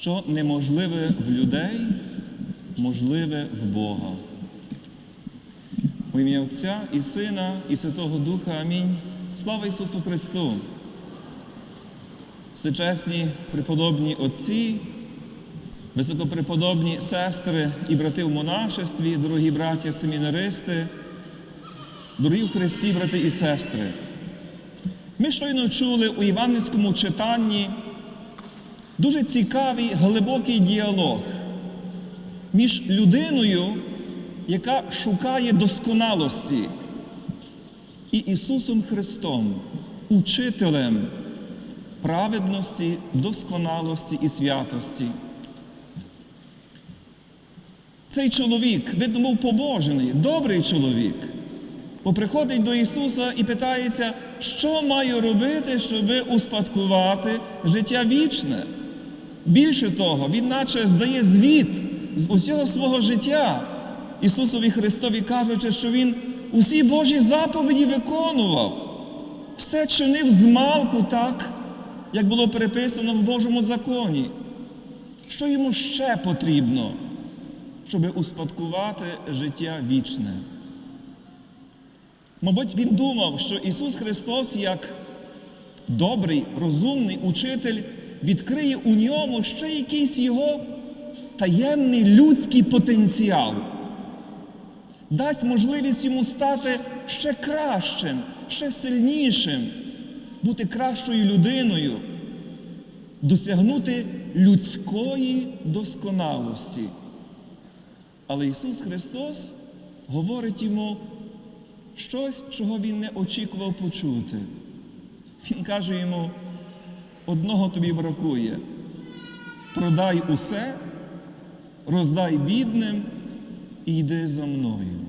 що неможливе в людей, можливе в Бога. У ім'я Отця і Сина, і Святого Духа. Амінь. Слава Ісусу Христу! Всечесні преподобні отці, високопреподобні сестри і брати в монашестві, дорогі браття семінаристи, дорогі в Христі, брати і сестри. Ми щойно чули у Іванницькому читанні дуже цікавий глибокий діалог між людиною, яка шукає досконалості, і Ісусом Христом, учителем праведності, досконалості і святості. Цей чоловік, видно, був побожений, добрий чоловік, бо приходить до Ісуса і питається, що маю робити, щоб успадкувати життя вічне. Більше того, він наче здає звіт з усього свого життя Ісусові Христові, кажучи, що Він усі Божі заповіді виконував, все чинив з малку так, як було переписано в Божому законі. Що йому ще потрібно, щоб успадкувати життя вічне? Мабуть, він думав, що Ісус Христос, як добрий, розумний учитель, відкриє у ньому ще якийсь його таємний людський потенціал, дасть можливість йому стати ще кращим, ще сильнішим, бути кращою людиною, досягнути людської досконалості. Але Ісус Христос говорить йому щось, чого Він не очікував почути. Він каже йому, одного тобі бракує. Продай усе, роздай бідним і йди за мною.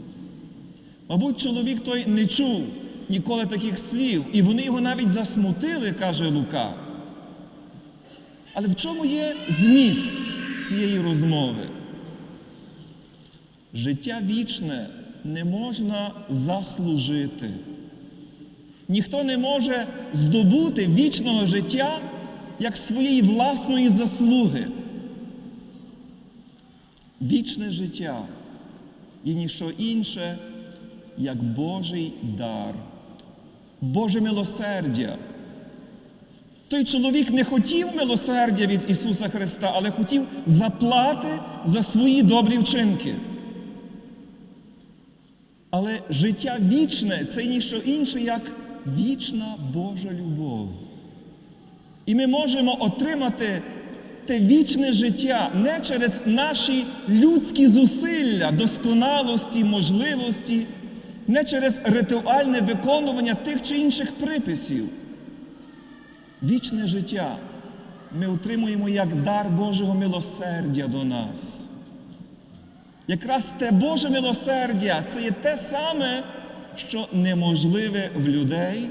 Мабуть, чоловік той не чув ніколи таких слів, і вони його навіть засмутили, каже Лука. Але в чому є зміст цієї розмови? Життя вічне не можна заслужити. Ніхто не може здобути вічного життя як своєї власної заслуги. Вічне життя є ніщо інше, як Божий дар, Боже милосердя. Той чоловік не хотів милосердя від Ісуса Христа, але хотів заплати за свої добрі вчинки. Але життя вічне це ніщо інше, як вічна Божа любов. І ми можемо отримати те вічне життя не через наші людські зусилля, досконалості, можливості, не через ритуальне виконування тих чи інших приписів. Вічне життя ми отримуємо як дар Божого милосердя до нас. Якраз те Боже милосердя це є те саме, що неможливе в людей,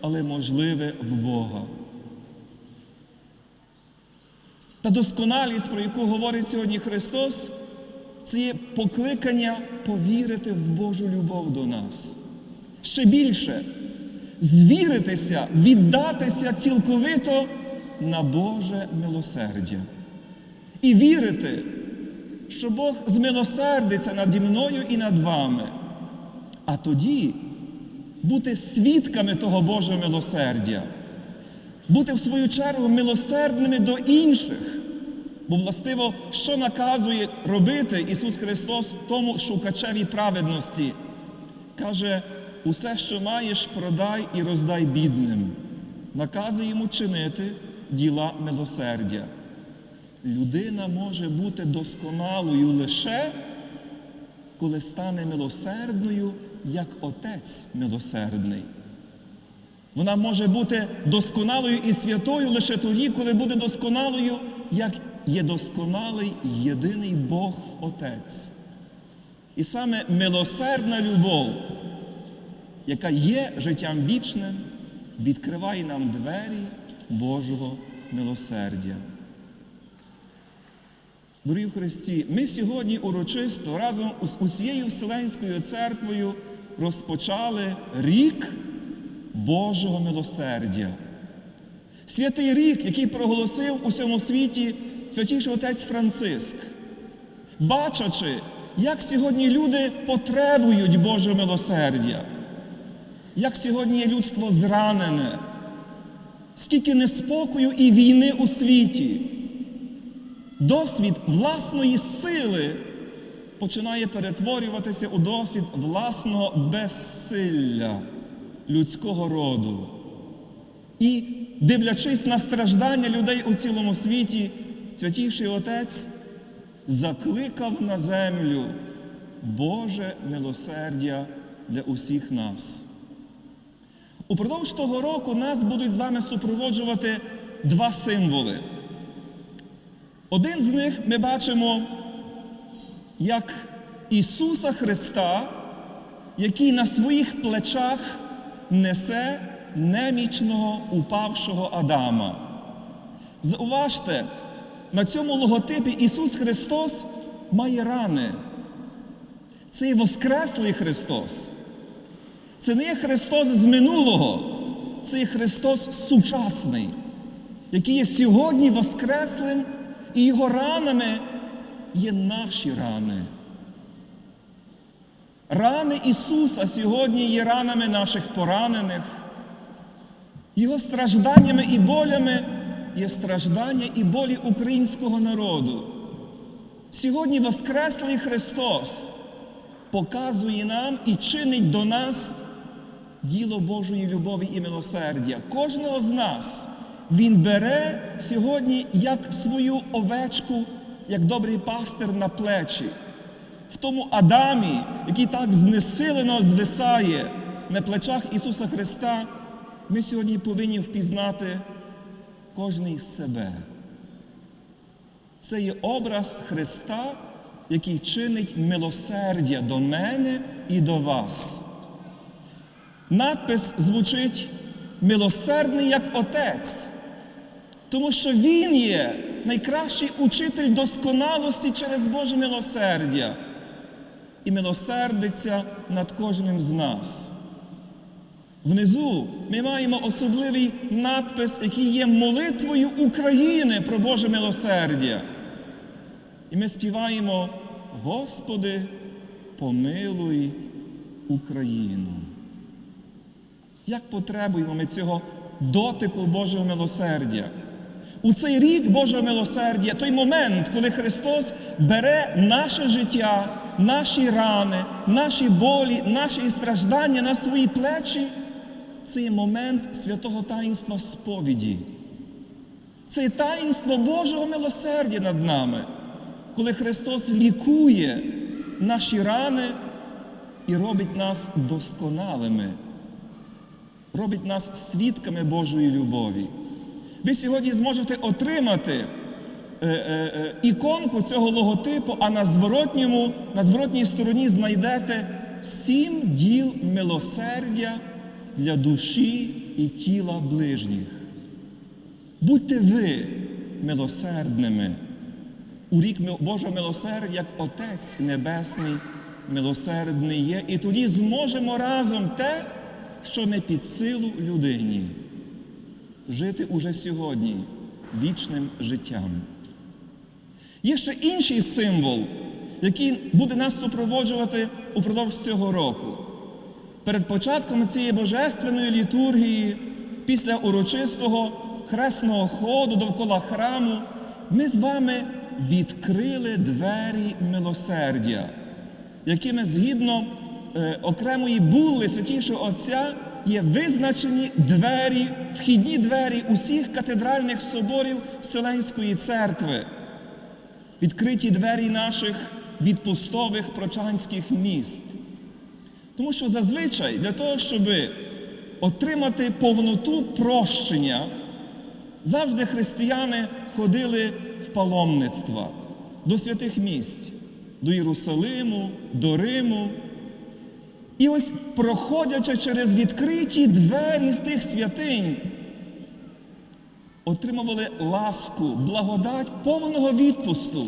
але можливе в Бога. Та досконалість, про яку говорить сьогодні Христос, це є покликання повірити в Божу любов до нас. Ще більше звіритися, віддатися цілковито на Боже милосердя. І вірити, що Бог змилосердиться наді мною і над вами. А тоді бути свідками того Божого милосердя, бути в свою чергу милосердними до інших. Бо, властиво, що наказує робити Ісус Христос тому шукачеві праведності? Каже, усе, що маєш, продай і роздай бідним. Наказує йому чинити діла милосердя. Людина може бути досконалою лише, коли стане милосердною, як Отець милосердний. Вона може бути досконалою і святою лише тоді, коли буде досконалою, як є досконалий єдиний Бог Отець. І саме милосердна любов, яка є життям вічним, відкриває нам двері Божого милосердя. Дорогі в Христі, ми сьогодні урочисто разом з усією Вселенською церквою розпочали рік Божого милосердя. Святий рік, який проголосив у всьому світі святіший отець Франциск, бачачи, як сьогодні люди потребують Божого милосердя, як сьогодні є людство зранене, скільки неспокою і війни у світі, досвід власної сили починає перетворюватися у досвід власного безсилля людського роду. І, дивлячись на страждання людей у цілому світі, святіший Отець закликав на землю Боже милосердя для усіх нас. Упродовж того року нас будуть з вами супроводжувати два символи. Один з них ми бачимо як Ісуса Христа, який на своїх плечах несе немічного упавшого Адама. Зауважте, на цьому логотипі Ісус Христос має рани. Це є Воскреслий Христос. Це не є Христос з минулого, це є Христос сучасний, який є сьогодні Воскреслим, і Його ранами є наші рани. Рани Ісуса сьогодні є ранами наших поранених. Його стражданнями і болями є страждання і болі українського народу. Сьогодні Воскреслий Христос показує нам і чинить до нас діло Божої любові і милосердя. Кожного з нас Він бере сьогодні як свою овечку, як добрий пастир на плечі. В тому Адамі, який так знесилено звисає на плечах Ісуса Христа, ми сьогодні повинні впізнати кожний себе. Це є образ Христа, який чинить милосердя до мене і до вас. Надпис звучить милосердний як Отець, тому що Він є найкращий учитель досконалості через Боже милосердя і милосердиться над кожним з нас. Внизу ми маємо особливий надпис, який є молитвою України про Боже милосердя. І ми співаємо, Господи, помилуй Україну. Як потребуємо ми цього дотику Божого милосердя? У цей рік Божого милосердя, той момент, коли Христос бере наше життя, наші рани, наші болі, наші страждання на свої плечі, це є момент святого таїнства сповіді. Це є таїнство Божого милосердя над нами, коли Христос лікує наші рани і робить нас досконалими, робить нас свідками Божої любові. Ви сьогодні зможете отримати е, е, е, іконку цього логотипу, а на зворотньому, на зворотній стороні знайдете сім діл милосердя для душі і тіла ближніх. Будьте ви милосердними. У рік Божого милосердя, як Отець Небесний милосердний є, і тоді зможемо разом те, що не під силу людині жити уже сьогодні вічним життям. Є ще інший символ, який буде нас супроводжувати упродовж цього року. Перед початком цієї божественної літургії, після урочистого хресного ходу довкола храму, ми з вами відкрили двері милосердя, якими згідно е, окремої булли святішого Отця є визначені двері, вхідні двері усіх катедральних соборів Вселенської церкви, відкриті двері наших відпустових прочанських міст. Тому що зазвичай для того, щоб отримати повноту прощення, завжди християни ходили в паломництва до святих місць, до Єрусалиму, до Риму. І ось, проходячи через відкриті двері з тих святинь, отримували ласку, благодать повного відпусту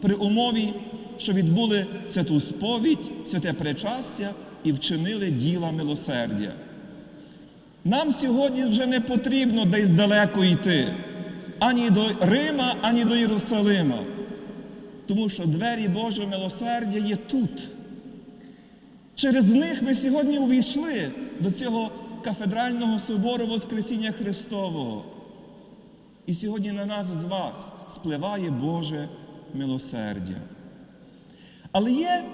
при умові, що відбули святу сповідь, святе причастя і вчинили діла милосердя. Нам сьогодні вже не потрібно десь далеко йти. ані до Рима, ані до Єрусалима. Тому що двері Божого милосердя є тут. Через них ми сьогодні увійшли до цього кафедрального собору Воскресіння Христового. І сьогодні на нас з вас спливає Боже милосердя. Але є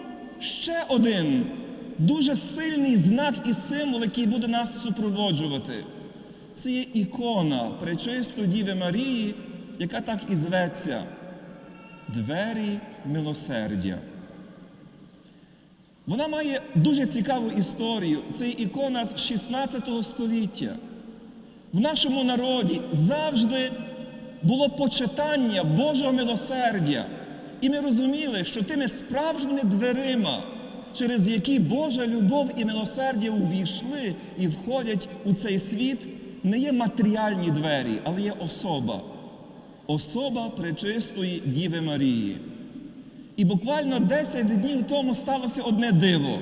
ще один дуже сильний знак і символ, який буде нас супроводжувати. Це є ікона Пречистої Діви Марії, яка так і зветься Двері милосердя. Вона має дуже цікаву історію. Це ікона з 16 століття. В нашому народі завжди було почитання Божого милосердя. І ми розуміли, що тими справжніми дверима, через які Божа любов і милосердя увійшли і входять у цей світ, не є матеріальні двері, але є особа. Особа пречистої Діви Марії. І буквально 10 днів тому сталося одне диво.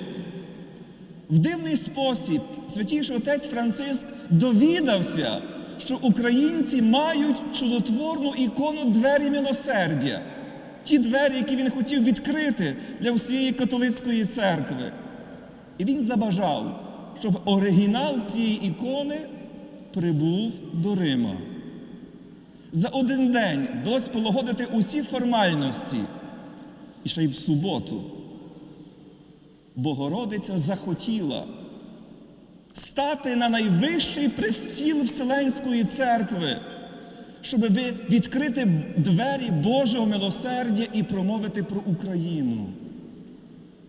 В дивний спосіб святіший отець Франциск довідався, що українці мають чудотворну ікону двері милосердя. Ті двері, які він хотів відкрити для всієї католицької церкви. І він забажав, щоб оригінал цієї ікони прибув до Рима. За один день вдалося полагодити усі формальності. І ще й в суботу Богородиця захотіла стати на найвищий престіл Вселенської церкви, щоб відкрити двері Божого милосердя і промовити про Україну,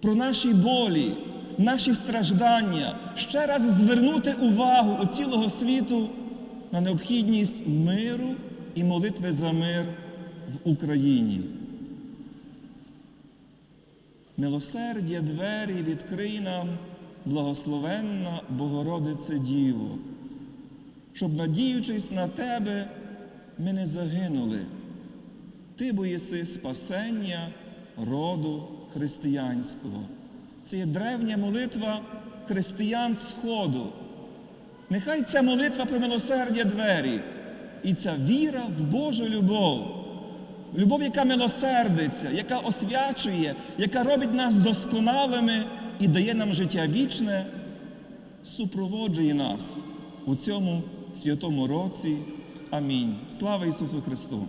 про наші болі, наші страждання, ще раз звернути увагу у цілого світу на необхідність миру і молитви за мир в Україні. Милосердя двері відкрий нам, благословенна Богородице Діво, щоб, надіючись на Тебе, ми не загинули. Ти бо єси спасення роду християнського. Це є древня молитва християн Сходу. Нехай ця молитва про милосердя двері і ця віра в Божу любов. Любов, яка милосердиться, яка освячує, яка робить нас досконалими і дає нам життя вічне, супроводжує нас у цьому святому році. Амінь. Слава Ісусу Христу!